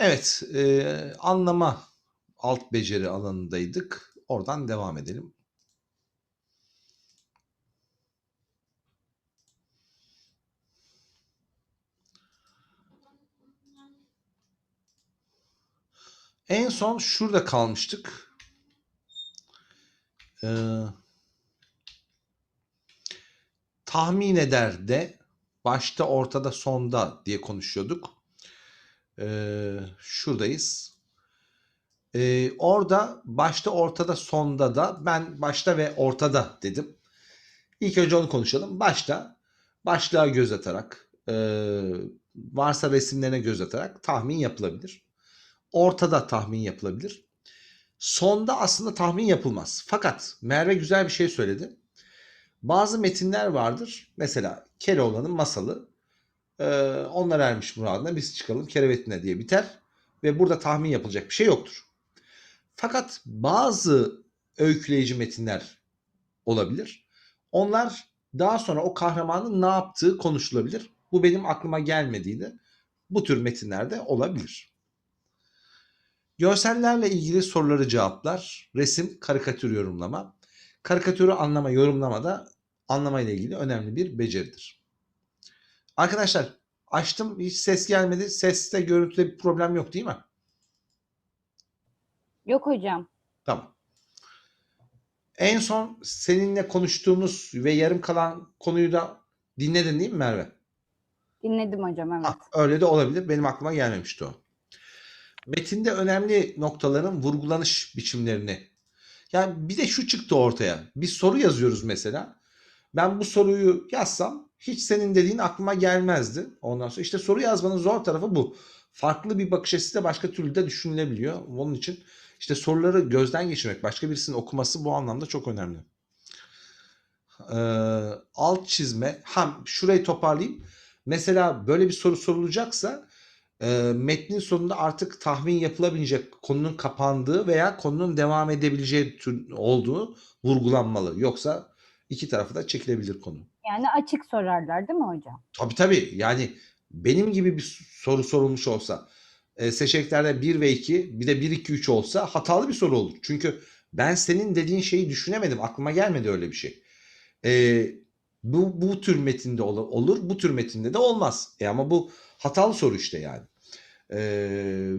Evet, eee, anlama alt beceri alanındaydık. Oradan devam edelim. En son şurada kalmıştık. Eee tahmin eder de başta, ortada, sonda diye konuşuyorduk. Eee, şuradayız. Eee, orada başta, ortada, sonda da ben başta ve ortada dedim. İlk önce onu konuşalım. Başta başlığa göz atarak, eee, varsa resimlerine göz atarak tahmin yapılabilir. Ortada tahmin yapılabilir. Sonda aslında tahmin yapılmaz. Fakat Merve güzel bir şey söyledi. Bazı metinler vardır. Mesela Keloğlan'ın masalı. Eee, onlar ermiş muradına biz çıkalım kerevetine diye biter. Ve burada tahmin yapılacak bir şey yoktur. Fakat bazı öyküleyici metinler olabilir. Onlar daha sonra o kahramanın ne yaptığı konuşulabilir. Bu benim aklıma gelmediydi. Bu tür metinlerde olabilir. Görsellerle ilgili soruları cevaplar. Resim, karikatür yorumlama. Karikatürü anlama, yorumlama da anlama ile ilgili önemli bir beceridir. Arkadaşlar açtım hiç ses gelmedi. Seste görüntüde bir problem yok değil mi? Yok hocam. Tamam. En son seninle konuştuğumuz ve yarım kalan konuyu da dinledin değil mi Merve? Dinledim hocam evet. Ha, öyle de olabilir. Benim aklıma gelmemişti o. Metinde önemli noktaların vurgulanış biçimlerini. Yani bir de şu çıktı ortaya. Bir soru yazıyoruz mesela. Ben bu soruyu yazsam hiç senin dediğin aklıma gelmezdi. Ondan sonra işte soru yazmanın zor tarafı bu. Farklı bir bakış açısı da başka türlü de düşünülebiliyor. Onun için işte soruları gözden geçirmek, başka birisinin okuması bu anlamda çok önemli. Ee, alt çizme. Ha şurayı toparlayayım. Mesela böyle bir soru sorulacaksa e, metnin sonunda artık tahmin yapılabilecek konunun kapandığı veya konunun devam edebileceği olduğu vurgulanmalı. Yoksa iki tarafı da çekilebilir konu. Yani açık sorarlar değil mi hocam? Tabii tabii. Yani benim gibi bir soru sorulmuş olsa e, seçeneklerde 1 ve 2 bir de 1 2 3 olsa hatalı bir soru olur. Çünkü ben senin dediğin şeyi düşünemedim. Aklıma gelmedi öyle bir şey. E, bu, bu tür metinde olur, olur. Bu tür metinde de olmaz. E ama bu hatalı soru işte yani. E,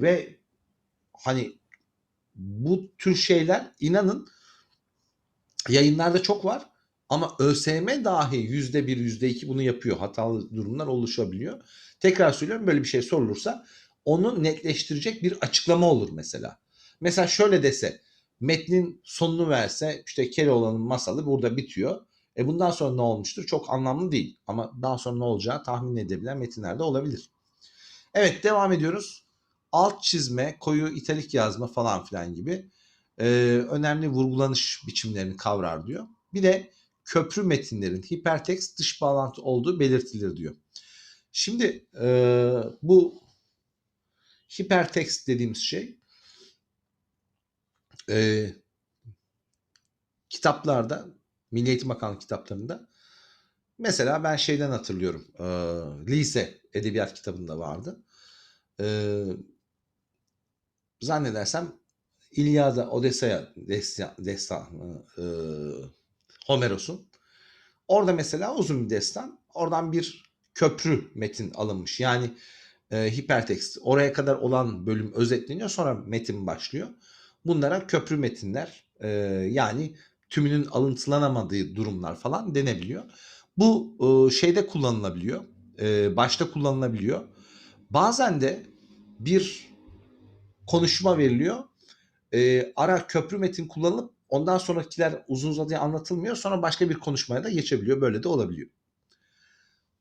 ve hani bu tür şeyler inanın yayınlarda çok var. Ama ÖSYM dahi yüzde bir, yüzde iki bunu yapıyor. Hatalı durumlar oluşabiliyor. Tekrar söylüyorum böyle bir şey sorulursa onu netleştirecek bir açıklama olur mesela. Mesela şöyle dese metnin sonunu verse işte Keloğlan'ın masalı burada bitiyor. E bundan sonra ne olmuştur? Çok anlamlı değil. Ama daha sonra ne olacağı tahmin edebilen metinlerde olabilir. Evet devam ediyoruz. Alt çizme, koyu italik yazma falan filan gibi e, önemli vurgulanış biçimlerini kavrar diyor. Bir de köprü metinlerin hipertekst dış bağlantı olduğu belirtilir diyor. Şimdi e, bu hipertekst dediğimiz şey e, kitaplarda Milli Eğitim Bakanlığı kitaplarında mesela ben şeyden hatırlıyorum e, lise edebiyat kitabında vardı. E, zannedersem İlyada, Odessa'ya destan, destanı e, Homeros'un. Orada mesela uzun bir destan. Oradan bir köprü metin alınmış. Yani e, hipertekst. Oraya kadar olan bölüm özetleniyor. Sonra metin başlıyor. Bunlara köprü metinler e, yani tümünün alıntılanamadığı durumlar falan denebiliyor. Bu e, şeyde kullanılabiliyor. E, başta kullanılabiliyor. Bazen de bir konuşma veriliyor. E, ara köprü metin kullanılıp ondan sonrakiler uzun uzadıya anlatılmıyor. Sonra başka bir konuşmaya da geçebiliyor. Böyle de olabiliyor.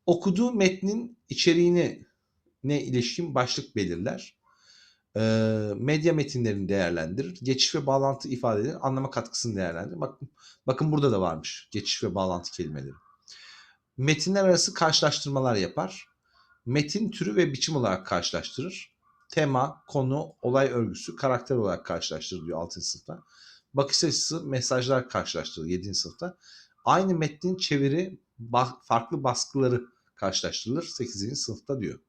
Okuduğu metnin içeriğini ne ilişkin başlık belirler. E, medya metinlerini değerlendirir. Geçiş ve bağlantı ifadeleri anlama katkısını değerlendirir. Bakın, bakın burada da varmış geçiş ve bağlantı kelimeleri. Metinler arası karşılaştırmalar yapar. Metin türü ve biçim olarak karşılaştırır. Tema, konu, olay örgüsü, karakter olarak karşılaştırır diyor 6. sınıfta. Bakış açısı, mesajlar karşılaştırır 7. sınıfta. Aynı metnin çeviri, farklı baskıları karşılaştırılır 8. sınıfta diyor.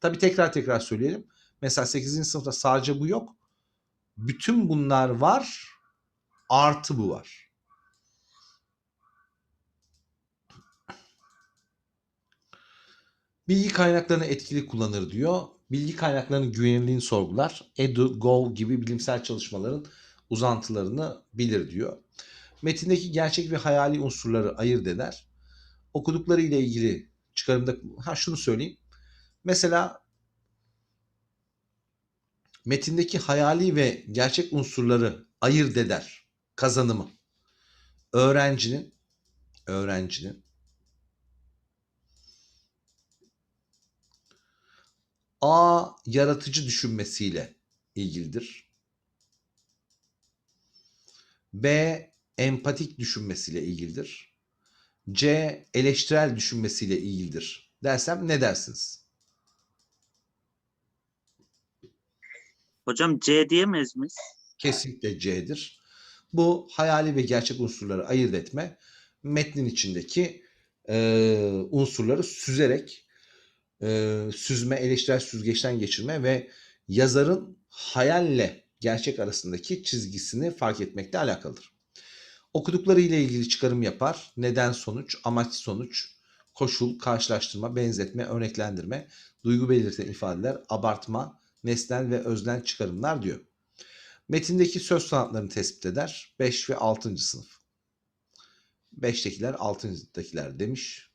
Tabi tekrar tekrar söyleyelim. Mesela 8. sınıfta sadece bu yok. Bütün bunlar var. Artı bu var. Bilgi kaynaklarını etkili kullanır diyor. Bilgi kaynaklarının güvenilirliğini sorgular. Edu, Go gibi bilimsel çalışmaların uzantılarını bilir diyor. Metindeki gerçek ve hayali unsurları ayırt eder. Okudukları ile ilgili çıkarımda ha şunu söyleyeyim. Mesela metindeki hayali ve gerçek unsurları ayırt eder kazanımı. Öğrencinin öğrencinin A yaratıcı düşünmesiyle ilgilidir. B empatik düşünmesiyle ilgilidir. C eleştirel düşünmesiyle ilgilidir. Dersem ne dersiniz? Hocam C diyemeyiz miyiz? Kesinlikle C'dir. Bu hayali ve gerçek unsurları ayırt etme metnin içindeki e, unsurları süzerek e, süzme, eleştirel süzgeçten geçirme ve yazarın hayalle gerçek arasındaki çizgisini fark etmekle alakalıdır. Okudukları ile ilgili çıkarım yapar. Neden sonuç, amaç sonuç, koşul, karşılaştırma, benzetme, örneklendirme, duygu belirten ifadeler, abartma, nesnel ve öznel çıkarımlar diyor. Metindeki söz sanatlarını tespit eder. 5 ve 6. sınıf. 5'tekiler 6'dakiler demiş.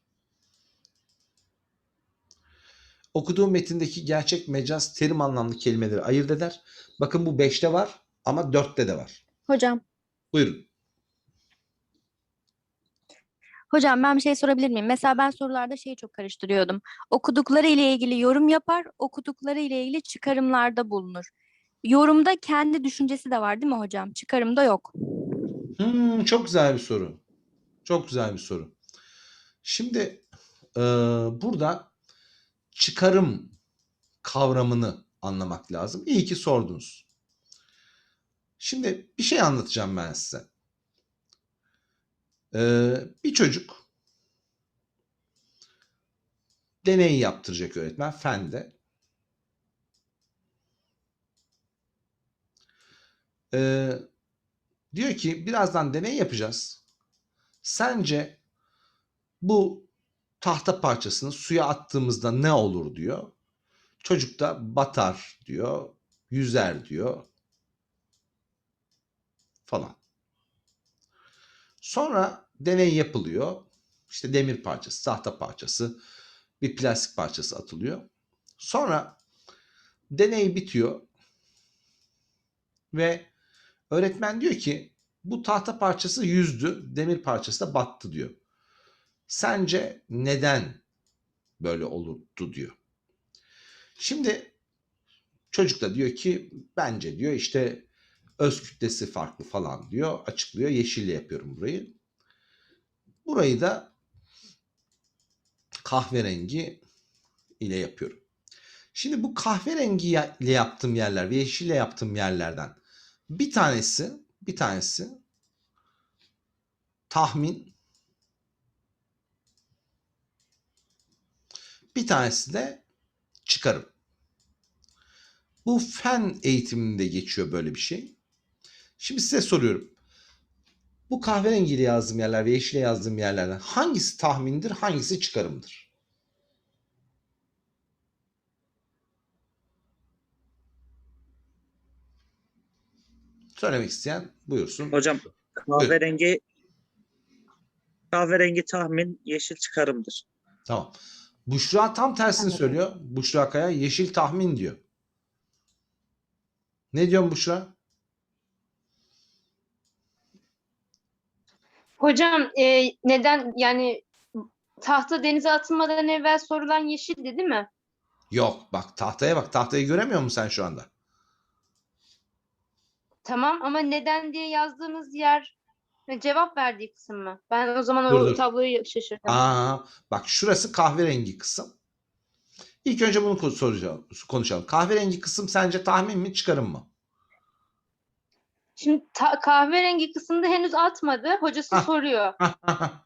Okuduğu metindeki gerçek mecaz terim anlamlı kelimeleri ayırt eder. Bakın bu 5'te var ama 4'te de var. Hocam, Buyurun. hocam ben bir şey sorabilir miyim? Mesela ben sorularda şeyi çok karıştırıyordum. Okudukları ile ilgili yorum yapar, okudukları ile ilgili çıkarımlarda bulunur. Yorumda kendi düşüncesi de var değil mi hocam? Çıkarımda yok. Hmm, çok güzel bir soru. Çok güzel bir soru. Şimdi e, burada çıkarım kavramını anlamak lazım. İyi ki sordunuz. Şimdi bir şey anlatacağım ben size. E, bir çocuk deney yaptıracak öğretmen fende. E, diyor ki birazdan deney yapacağız. Sence bu tahta parçasını suya attığımızda ne olur diyor. Çocuk da batar diyor, yüzer diyor falan. Sonra deney yapılıyor. İşte demir parçası, tahta parçası, bir plastik parçası atılıyor. Sonra deney bitiyor ve öğretmen diyor ki bu tahta parçası yüzdü, demir parçası da battı diyor. Sence neden böyle olurdu diyor. Şimdi çocuk da diyor ki bence diyor işte öz kütlesi farklı falan diyor. Açıklıyor. Yeşille yapıyorum burayı. Burayı da kahverengi ile yapıyorum. Şimdi bu kahverengi ile yaptığım yerler ve yeşille yaptığım yerlerden bir tanesi bir tanesi tahmin bir tanesi de çıkarım. Bu fen eğitiminde geçiyor böyle bir şey. Şimdi size soruyorum. Bu kahverengiyle yazdığım yerler ve yeşile yazdığım yerlerden hangisi tahmindir, hangisi çıkarımdır? Söylemek isteyen buyursun. Hocam kahverengi kahverengi tahmin yeşil çıkarımdır. Tamam. Büşra tam tersini söylüyor. Büşra Kaya yeşil tahmin diyor. Ne diyorsun Büşra? Hocam e, neden yani tahta denize atılmadan evvel sorulan yeşildi değil mi? Yok bak tahtaya bak. Tahtayı göremiyor musun sen şu anda? Tamam ama neden diye yazdığınız yer cevap verdiği kısım mı? Ben o zaman Dur, o dur. tabloyu şaşırdım. Aa, bak şurası kahverengi kısım. İlk önce bunu soracağım, konuşalım. Kahverengi kısım sence tahmin mi çıkarım mı? Şimdi kahverengi kısımda henüz atmadı. Hocası Hah. soruyor.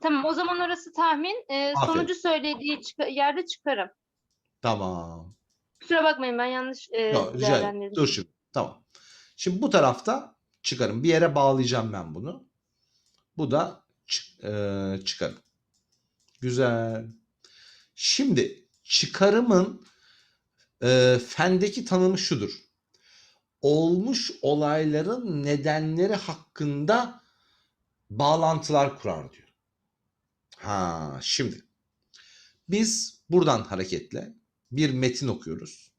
Tamam o zaman orası tahmin. E, sonucu söylediği çık- yerde çıkarım. tamam. Kusura bakmayın ben yanlış e, Yok, rica değerlendirdim. Dur şimdi. Tamam. Şimdi bu tarafta çıkarım. Bir yere bağlayacağım ben bunu. Bu da e, çıkarım. Güzel. Şimdi çıkarımın e, fendeki tanımı şudur. Olmuş olayların nedenleri hakkında bağlantılar kurar diyor. Ha, şimdi biz buradan hareketle bir metin okuyoruz.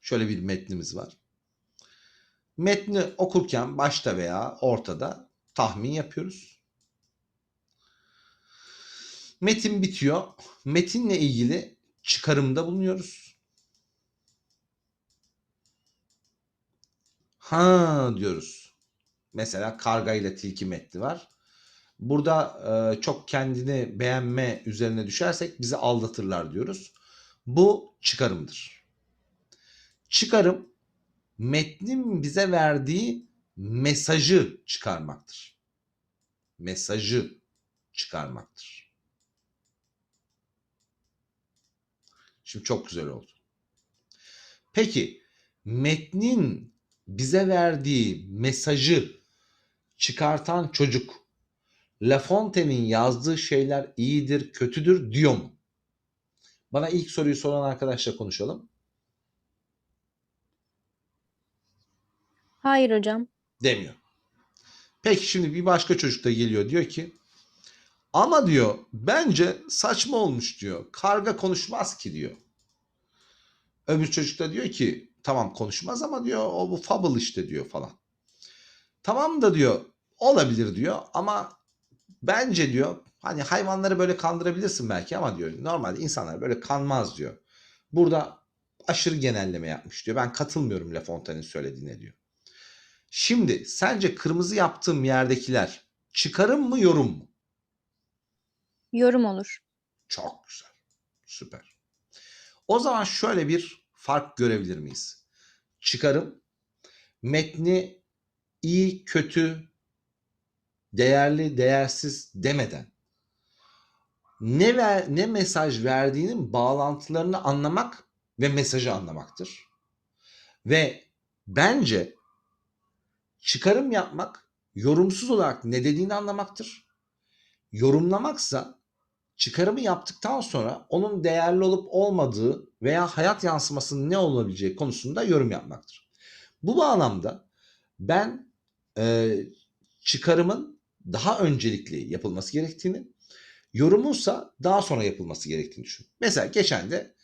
Şöyle bir metnimiz var. Metni okurken başta veya ortada tahmin yapıyoruz. Metin bitiyor. Metinle ilgili çıkarımda bulunuyoruz. Ha diyoruz. Mesela karga ile tilki metni var. Burada e, çok kendini beğenme üzerine düşersek bizi aldatırlar diyoruz. Bu çıkarımdır. Çıkarım metnin bize verdiği mesajı çıkarmaktır. Mesajı çıkarmaktır. Şimdi çok güzel oldu. Peki metnin bize verdiği mesajı çıkartan çocuk La Fontaine'in yazdığı şeyler iyidir, kötüdür diyor mu? Bana ilk soruyu soran arkadaşla konuşalım. Hayır hocam. Demiyor. Peki şimdi bir başka çocuk da geliyor diyor ki ama diyor bence saçma olmuş diyor. Karga konuşmaz ki diyor. Öbür çocuk da diyor ki tamam konuşmaz ama diyor o bu fable işte diyor falan. Tamam da diyor olabilir diyor ama bence diyor hani hayvanları böyle kandırabilirsin belki ama diyor normalde insanlar böyle kanmaz diyor. Burada aşırı genelleme yapmış diyor. Ben katılmıyorum La Fontaine'in söylediğine diyor. Şimdi sence kırmızı yaptığım yerdekiler çıkarım mı yorum mu? Yorum olur. Çok güzel. Süper. O zaman şöyle bir fark görebilir miyiz? Çıkarım metni iyi, kötü, değerli, değersiz demeden ne ver, ne mesaj verdiğinin bağlantılarını anlamak ve mesajı anlamaktır. Ve bence çıkarım yapmak yorumsuz olarak ne dediğini anlamaktır. Yorumlamaksa çıkarımı yaptıktan sonra onun değerli olup olmadığı veya hayat yansımasının ne olabileceği konusunda yorum yapmaktır. Bu bağlamda ben e, çıkarımın daha öncelikli yapılması gerektiğini, yorumunsa daha sonra yapılması gerektiğini düşünüyorum. Mesela geçen de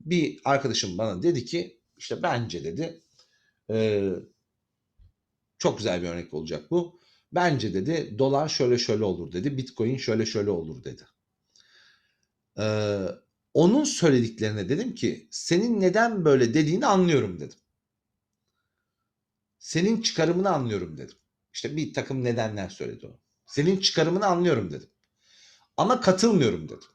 bir arkadaşım bana dedi ki işte bence dedi e, çok güzel bir örnek olacak bu. Bence dedi dolar şöyle şöyle olur dedi. Bitcoin şöyle şöyle olur dedi. Ee, onun söylediklerine dedim ki senin neden böyle dediğini anlıyorum dedim. Senin çıkarımını anlıyorum dedim. İşte bir takım nedenler söyledi o. Senin çıkarımını anlıyorum dedim. Ama katılmıyorum dedim.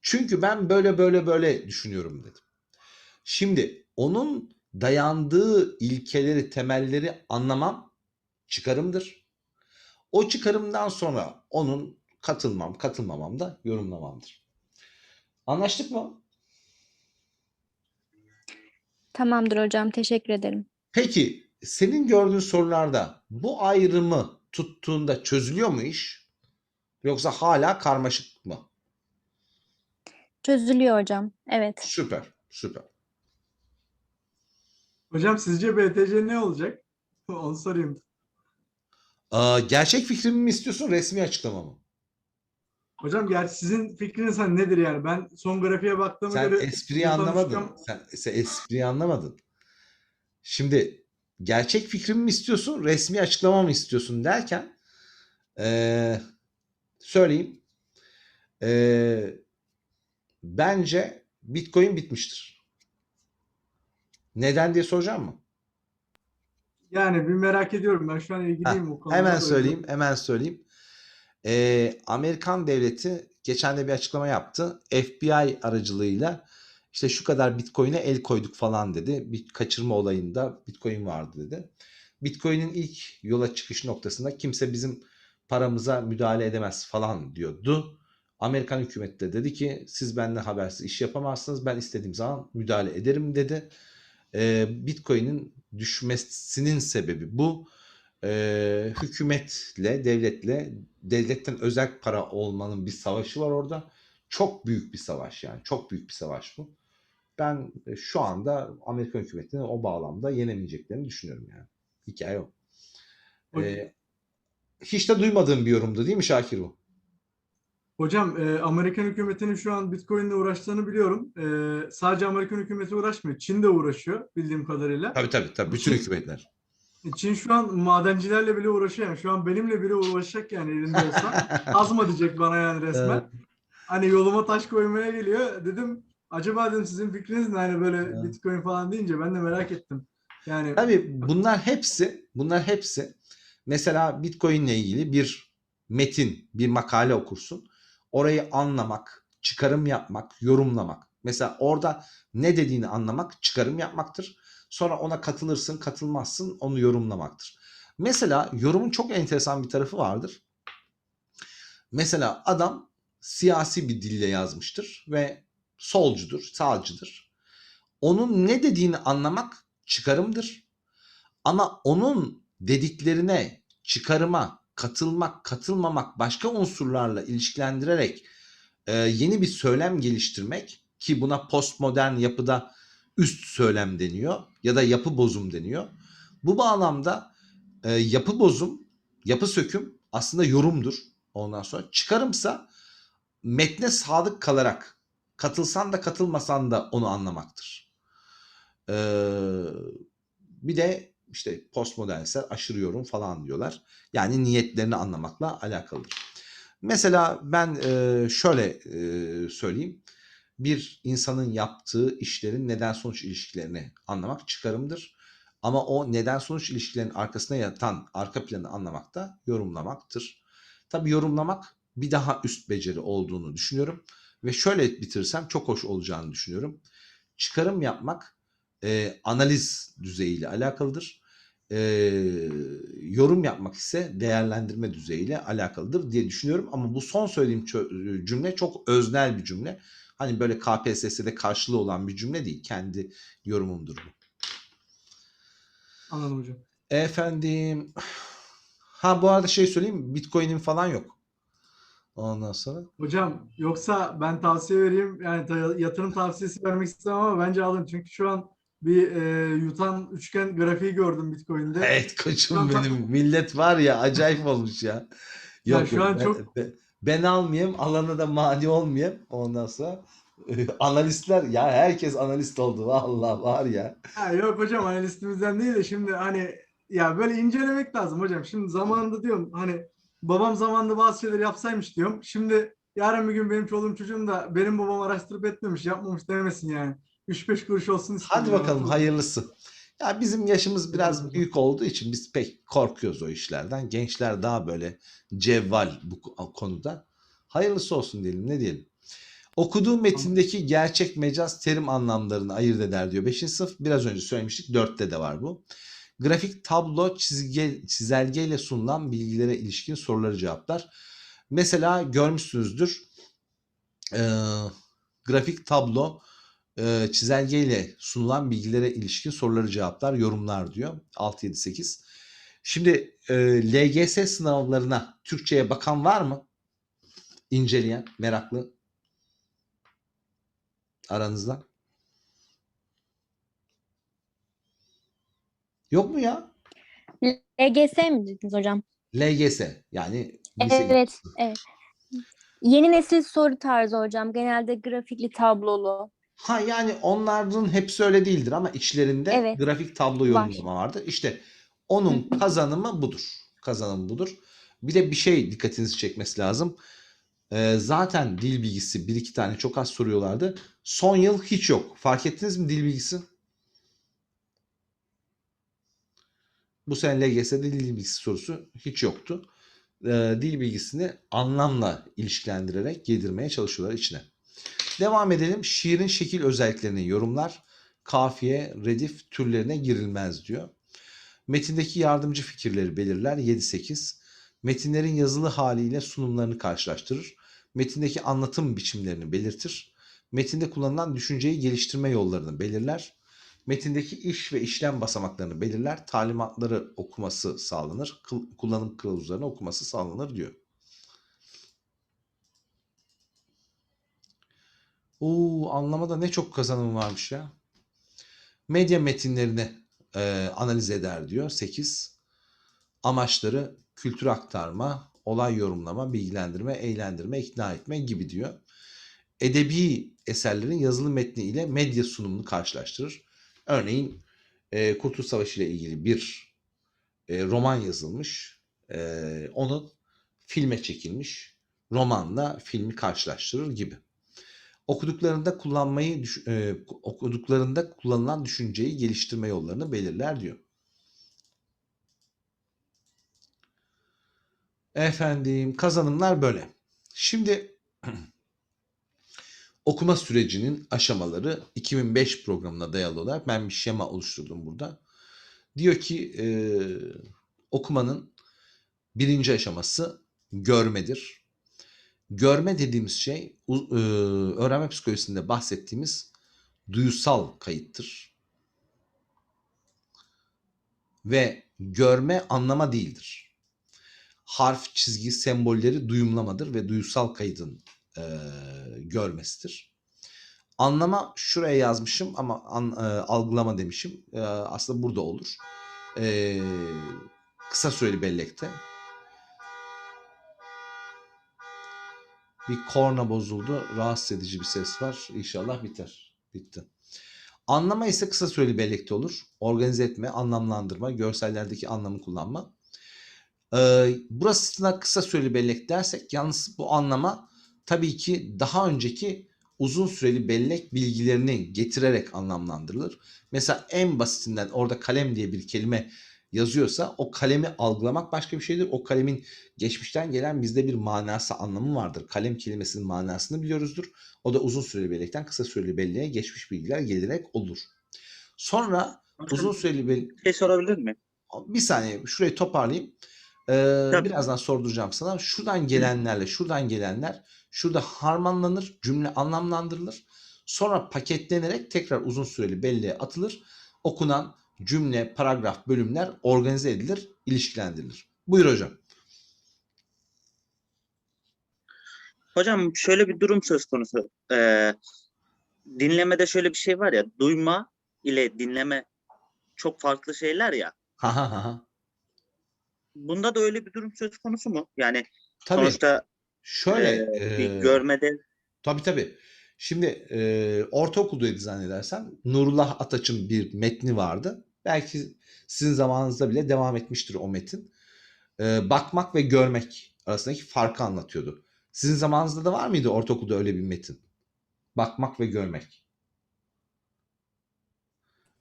Çünkü ben böyle böyle böyle düşünüyorum dedim. Şimdi onun dayandığı ilkeleri, temelleri anlamam çıkarımdır. O çıkarımdan sonra onun katılmam, katılmamam da yorumlamamdır. Anlaştık mı? Tamamdır hocam. Teşekkür ederim. Peki senin gördüğün sorularda bu ayrımı tuttuğunda çözülüyor mu iş? Yoksa hala karmaşık mı? Çözülüyor hocam. Evet. Süper, süper. Hocam sizce BTC ne olacak? Onu sorayım. Aa, gerçek fikrimi mi istiyorsun, resmi açıklama mı? Hocam gerçi sizin fikriniz hani nedir yani? Ben son grafiğe baktığıma Sen göre espriyi anlamadın. Sen, sen espriyi anlamadın. Şimdi gerçek fikrimi mi istiyorsun, resmi açıklama mı istiyorsun derken eee, söyleyeyim. Eee, bence Bitcoin bitmiştir. Neden diye soracağım mı? Yani bir merak ediyorum. Ben şu an ilgiliyim bu konuda. Hemen söyleyeyim, hemen söyleyeyim. Ee, Amerikan devleti geçen de bir açıklama yaptı. FBI aracılığıyla işte şu kadar Bitcoin'e el koyduk falan dedi. Bir kaçırma olayında Bitcoin vardı dedi. Bitcoin'in ilk yola çıkış noktasında kimse bizim paramıza müdahale edemez falan diyordu. Amerikan hükümeti de dedi ki siz benden habersiz iş yapamazsınız. Ben istediğim zaman müdahale ederim dedi. Ee, Bitcoin'in düşmesinin sebebi bu. Ee, hükümetle, devletle, devletten özel para olmanın bir savaşı var orada. Çok büyük bir savaş yani. Çok büyük bir savaş bu. Ben e, şu anda Amerikan hükümetini o bağlamda yenemeyeceklerini düşünüyorum yani. Hikaye o. Ee, hiç de duymadığım bir yorumdu değil mi Şakir bu? Hocam e, Amerikan hükümetinin şu an Bitcoin'le uğraştığını biliyorum. E, sadece Amerikan hükümeti uğraşmıyor. Çin de uğraşıyor bildiğim kadarıyla. Tabii tabii. tabii. Bütün hükümetler. E, Çin şu an madencilerle bile uğraşıyor. Yani şu an benimle bile uğraşacak yani elinde olsa. Azma diyecek bana yani resmen. Evet. Hani yoluma taş koymaya geliyor. Dedim acaba dedim sizin fikriniz ne? Hani böyle Evet. Bitcoin falan deyince ben de merak ettim. Yani Tabii bunlar hepsi, bunlar hepsi mesela Bitcoin ile ilgili bir metin, bir makale okursun. Orayı anlamak, çıkarım yapmak, yorumlamak. Mesela orada ne dediğini anlamak çıkarım yapmaktır. Sonra ona katılırsın, katılmazsın, onu yorumlamaktır. Mesela yorumun çok enteresan bir tarafı vardır. Mesela adam siyasi bir dille yazmıştır ve solcudur, sağcıdır. Onun ne dediğini anlamak çıkarımdır. Ama onun dediklerine çıkarıma katılmak, katılmamak, başka unsurlarla ilişkilendirerek e, yeni bir söylem geliştirmek ki buna postmodern yapıda üst söylem deniyor ya da yapı bozum deniyor. Bu bağlamda e, yapı bozum, yapı söküm aslında yorumdur. Ondan sonra çıkarımsa metne sadık kalarak katılsan da katılmasan da onu anlamaktır. Ee, bir de işte postmodernistler aşırı yorum falan diyorlar. Yani niyetlerini anlamakla alakalıdır. Mesela ben e, şöyle e, söyleyeyim. Bir insanın yaptığı işlerin neden sonuç ilişkilerini anlamak çıkarımdır. Ama o neden sonuç ilişkilerinin arkasına yatan arka planı anlamak da yorumlamaktır. Tabii yorumlamak bir daha üst beceri olduğunu düşünüyorum. Ve şöyle bitirirsem çok hoş olacağını düşünüyorum. Çıkarım yapmak e, analiz düzeyiyle alakalıdır. E, yorum yapmak ise değerlendirme düzeyiyle alakalıdır diye düşünüyorum. Ama bu son söylediğim cümle çok öznel bir cümle. Hani böyle KPSS'de karşılığı olan bir cümle değil. Kendi yorumumdur bu. anladım hocam. Efendim ha bu arada şey söyleyeyim Bitcoin'in falan yok. Ondan sonra Hocam yoksa ben tavsiye vereyim. Yani yatırım tavsiyesi vermek istemem ama bence alın. Çünkü şu an bir e, yutan üçgen grafiği gördüm Bitcoin'de. Evet koçum Şu an- benim. Millet var ya acayip olmuş ya. Ya Yok şu yok, an ben, çok- ben, ben almayayım alana da mani olmayayım. Ondan sonra analistler ya herkes analist oldu vallahi var ya. Ha, yok hocam analistimizden değil de şimdi hani ya böyle incelemek lazım hocam. Şimdi zamanında diyorum hani babam zamanında bazı şeyler yapsaymış diyorum. Şimdi yarın bir gün benim çoluğum çocuğum da benim babam araştırıp etmemiş yapmamış demesin yani. 3-5 kuruş olsun istiyorum. Hadi bakalım hayırlısı. Ya bizim yaşımız biraz büyük olduğu için biz pek korkuyoruz o işlerden. Gençler daha böyle cevval bu ko- konuda. Hayırlısı olsun diyelim ne diyelim. Okuduğu metindeki gerçek mecaz terim anlamlarını ayırt eder diyor. 5. sınıf biraz önce söylemiştik 4'te de var bu. Grafik tablo çizge, çizelgeyle sunulan bilgilere ilişkin soruları cevaplar. Mesela görmüşsünüzdür eee, grafik tablo e, çizelgeyle sunulan bilgilere ilişkin soruları cevaplar, yorumlar diyor. 6, 7, 8. Şimdi e, LGS sınavlarına Türkçe'ye bakan var mı? İnceleyen, meraklı aranızda. Yok mu ya? LGS mi dediniz hocam? LGS yani Evet, evet. Yeni nesil soru tarzı hocam. Genelde grafikli, tablolu. Ha yani onların hepsi öyle değildir ama içlerinde Evet. grafik tablo yorumlama vardır. İşte onun kazanımı budur. Kazanımı budur. Bir de bir şey dikkatinizi çekmesi lazım. Ee, zaten dil bilgisi bir iki tane çok az soruyorlardı. Son yıl hiç yok. Fark ettiniz mi dil bilgisi? Bu sene LGS'de dil bilgisi sorusu hiç yoktu. Ee, dil bilgisini anlamla ilişkilendirerek yedirmeye çalışıyorlar içine. Devam edelim. Şiirin şekil özelliklerini yorumlar. Kafiye, redif türlerine girilmez diyor. Metindeki yardımcı fikirleri belirler. 7-8. Metinlerin yazılı haliyle sunumlarını karşılaştırır. metindeki anlatım biçimlerini belirtir. Metinde kullanılan düşünceyi geliştirme yollarını belirler. Metindeki iş ve işlem basamaklarını belirler. Talimatları okuması sağlanır. Kullanım kılavuzlarını okuması sağlanır diyor. Oo, anlamada ne çok kazanım varmış ya. Medya metinlerini e, analiz eder diyor. 8. Amaçları kültür aktarma, olay yorumlama, bilgilendirme, eğlendirme, ikna etme gibi diyor. Edebi eserlerin yazılı metni ile medya sunumunu karşılaştırır. Örneğin e, Kurtuluş Savaşı ile ilgili bir e, roman yazılmış. E, onun filme çekilmiş romanla filmi karşılaştırır gibi. Okuduklarında kullanmayı e, okuduklarında kullanılan düşünceyi geliştirme yollarını belirler diyor. Efendim kazanımlar böyle. Şimdi okuma sürecinin aşamaları 2005 programına dayalı olarak ben bir şema oluşturdum burada. Diyor ki e, okumanın birinci aşaması görmedir. Görme dediğimiz şey e, öğrenme psikolojisinde bahsettiğimiz duyusal kayıttır. Ve görme anlama değildir. Harf, çizgi, sembolleri duyumlamadır ve duyusal kaydın e, görmesidir. Anlama şuraya yazmışım ama an- e, algılama demişim. E, aslında burada olur. E, kısa süreli bellekte. Bir korna bozuldu. Rahatsız edici bir ses var. İnşallah biter. Bitti. Anlama ise kısa süreli bellekte olur. Organize etme, anlamlandırma, görsellerdeki anlamı kullanma. Ee, burasına kısa süreli bellek dersek yalnız bu anlama tabii ki daha önceki uzun süreli bellek bilgilerini getirerek anlamlandırılır. Mesela en basitinden orada kalem diye bir kelime yazıyorsa o kalemi algılamak başka bir şeydir. O kalemin geçmişten gelen bizde bir manası anlamı vardır. Kalem kelimesinin manasını biliyoruzdur. O da uzun süreli bellekten kısa süreli belleğe geçmiş bilgiler gelerek olur. Sonra uzun süreli bellek Bir şey sorabilir miyim? bir saniye şurayı toparlayayım. Ee, Tabii. birazdan sorduracağım sana. Şuradan gelenlerle şuradan gelenler şurada harmanlanır, cümle anlamlandırılır. Sonra paketlenerek tekrar uzun süreli belleğe atılır. Okunan cümle, paragraf, bölümler organize edilir, ilişkilendirilir. Buyur hocam. Hocam şöyle bir durum söz konusu. Ee, dinlemede şöyle bir şey var ya, duyma ile dinleme çok farklı şeyler ya. Ha ha ha. Bunda da öyle bir durum söz konusu mu? Yani Tabii. sonuçta Şöyle. e, bir e, görmede Tabii tabii. Şimdi e, ortaokuldaydı zannedersem. Nurullah Ataç'ın bir metni vardı. Belki sizin zamanınızda bile devam etmiştir o metin. E, bakmak ve görmek arasındaki farkı anlatıyordu. Sizin zamanınızda da var mıydı ortaokulda öyle bir metin? Bakmak ve görmek.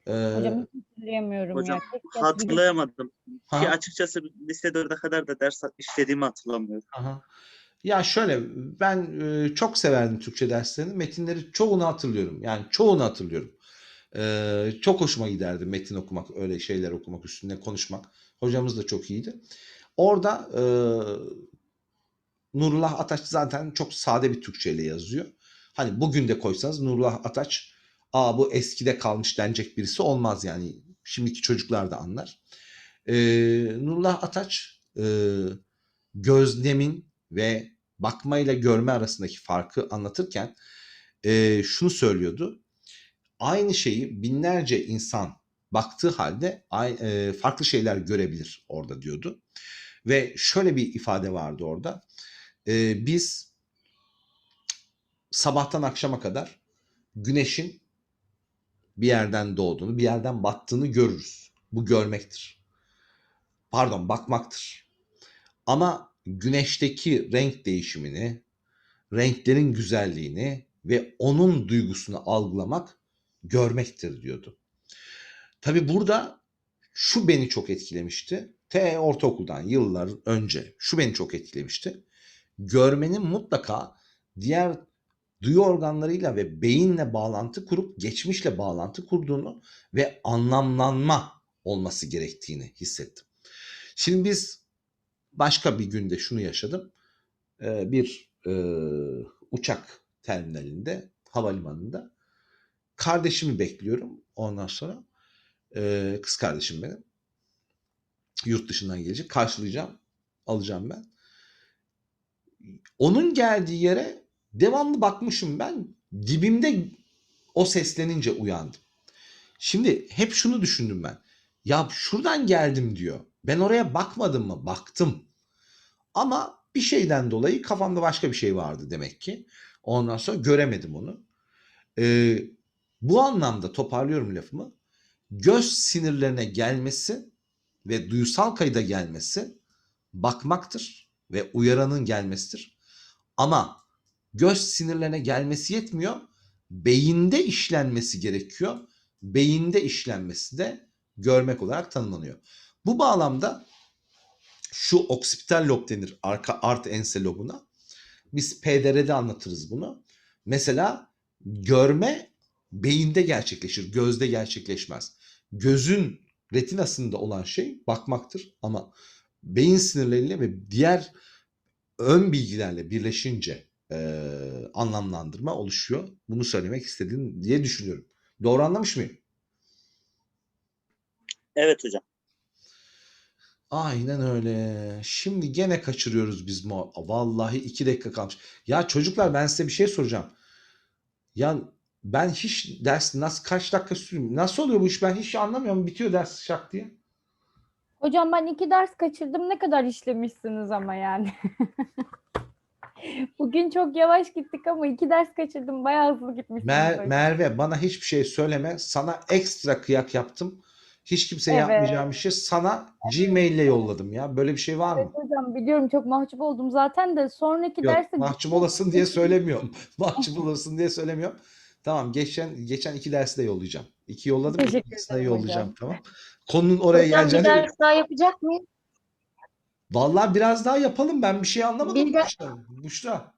E, Hocam hiç hatırlayamıyorum hocam ya. Hatırlayamadım. ha. Ki açıkçası lise 4'e kadar da ders işlediğimi hatırlamıyorum. Aha. Ya şöyle ben e, çok severdim Türkçe derslerini. Metinleri çoğunu hatırlıyorum. Yani çoğunu hatırlıyorum. E, çok hoşuma giderdi metin okumak, öyle şeyler okumak, üstünde konuşmak. Hocamız da çok iyiydi. Orada e, Nurullah Ataç zaten çok sade bir Türkçe ile yazıyor. Hani bugün de koysanız Nurullah Ataç aa bu eskide kalmış denecek birisi olmaz yani. Şimdiki çocuklar da anlar. E, Nurullah Ataç e, gözlemin ve bakmayla görme arasındaki farkı anlatırken e, şunu söylüyordu. Aynı şeyi binlerce insan baktığı halde e, farklı şeyler görebilir orada diyordu. Ve şöyle bir ifade vardı orada. E, biz sabahtan akşama kadar güneşin bir yerden doğduğunu, bir yerden battığını görürüz. Bu görmektir. Pardon, bakmaktır. Ama güneşteki renk değişimini, renklerin güzelliğini ve onun duygusunu algılamak görmektir diyordu. Tabi burada şu beni çok etkilemişti. T ortaokuldan yıllar önce şu beni çok etkilemişti. Görmenin mutlaka diğer duyu organlarıyla ve beyinle bağlantı kurup geçmişle bağlantı kurduğunu ve anlamlanma olması gerektiğini hissettim. Şimdi biz başka bir günde şunu yaşadım. Ee, bir e, uçak terminalinde, havalimanında. Kardeşimi bekliyorum. Ondan sonra e, kız kardeşim benim. Yurt dışından gelecek. Karşılayacağım. Alacağım ben. Onun geldiği yere devamlı bakmışım ben. Dibimde o seslenince uyandım. Şimdi hep şunu düşündüm ben. Ya şuradan geldim diyor. Ben oraya bakmadım mı? Baktım. Ama bir şeyden dolayı kafamda başka bir şey vardı demek ki. Ondan sonra göremedim onu. Ee, bu anlamda toparlıyorum lafımı. Göz sinirlerine gelmesi ve duysal kayda gelmesi bakmaktır ve uyaranın gelmesidir. Ama göz sinirlerine gelmesi yetmiyor. Beyinde işlenmesi gerekiyor. Beyinde işlenmesi de görmek olarak tanımlanıyor. Bu bağlamda şu oksipital lob denir arka art ense lobuna. Biz PDR'de anlatırız bunu. Mesela görme beyinde gerçekleşir, gözde gerçekleşmez. Gözün retinasında olan şey bakmaktır ama beyin sinirleriyle ve diğer ön bilgilerle birleşince eee, anlamlandırma oluşuyor. Bunu söylemek istedim diye düşünüyorum. Doğru anlamış mıyım? Evet hocam. Aynen öyle. Şimdi gene kaçırıyoruz biz mu? Vallahi iki dakika kalmış. Ya çocuklar ben size bir şey soracağım. Ya ben hiç ders nasıl kaç dakika sürüyor? Nasıl oluyor bu iş? Ben hiç anlamıyorum. Bitiyor ders şak diye. Hocam ben iki ders kaçırdım. Ne kadar işlemişsiniz ama yani. Bugün çok yavaş gittik ama iki ders kaçırdım. Bayağı hızlı gitmişsiniz Mer- hocam. Merve bana hiçbir şey söyleme. Sana ekstra kıyak yaptım. Hiç kimseye Evet. yapmayacağım bir şey. Sana Gmail ile yolladım ya. Böyle bir şey var Evet mı? hocam biliyorum çok mahcup oldum zaten de sonraki Yok, derse mahcup olasın diye söylemiyorum. mahcup olasın diye söylemiyorum. Tamam, geçen geçen iki dersi de yollayacağım. İki yolladım, Teşekkür ikisini de ederim yollayacağım hocam. tamam. Konunun oraya Hocam bir geleceğini ders daha yapacak mıyız? Vallahi biraz daha yapalım. Ben bir şey anlamadım. Bir de- Büşra. Büşra.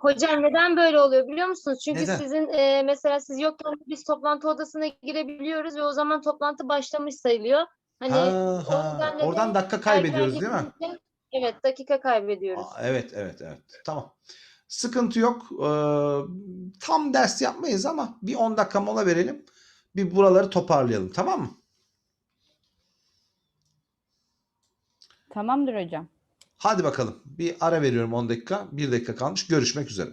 Hocam neden böyle oluyor biliyor musunuz? Çünkü Neden? sizin e, mesela siz yokken biz toplantı odasına girebiliyoruz ve o zaman toplantı başlamış sayılıyor. Hani Ha, o ha. yüzden de Oradan dakika kaybediyoruz değil mi? erken Evet dakika kaybediyoruz. Aa, evet, evet, evet. Tamam. Sıkıntı yok. Ee, tam ders yapmayız ama bir 10 dakika mola verelim. Bir buraları toparlayalım. Tamam mı? Tamamdır hocam. Hadi bakalım. Bir ara veriyorum 10 dakika. 1 dakika kalmış. Görüşmek üzere.